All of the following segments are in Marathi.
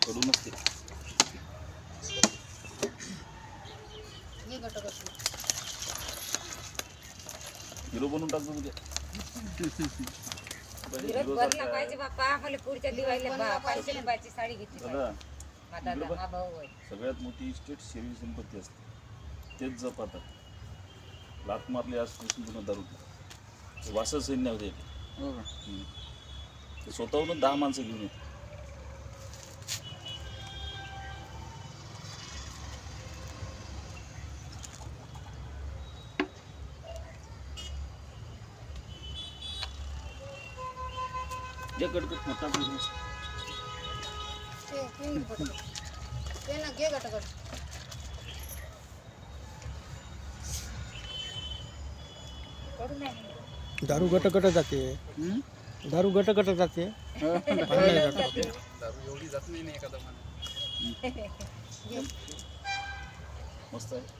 आहे निघा कडू नसते हिरो बनवून टाकतो तुझ्या पाहिजे बाप्पा पुढच्या दिवाळीला पाचशे रुपयाची साडी घेतली. दादा. सगळ्यात मोठी इस्टेट शरीर संपत्ती असते. तेच जपातात. लात मारली आज कृष्ण पुन्हा दारू. वासर सैन्य होते हम्म. ते स्वतःहूनच दहा माणसं घेऊन येते जगड़ को खाता ये नहीं ना कर। दारू गट गट जाते है। हम्म? दारू गट गट जाते दारू योगी जात नहीं मस्त है।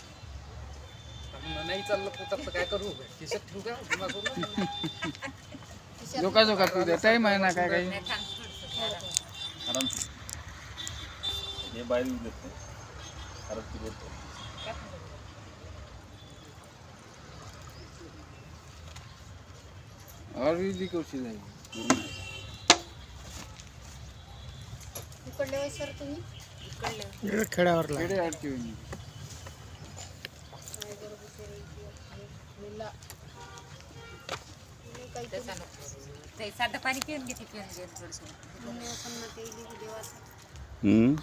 नाही चाललं पोटात तर काय करू? खिशात ठेवू का? जमा करू जोका जोका तू द्या टाईम आहे ना काय काही. आराम हे बाहेर येऊ देत नाही. ती बोलतो और कशी जाईल पूर्ण आहे. इकडे खेड्यावरला खेडे आडची होईल तसं नको. ते साधं पाणी पिऊन घेते पिऊन घेऊन थोडंसं. हम्म.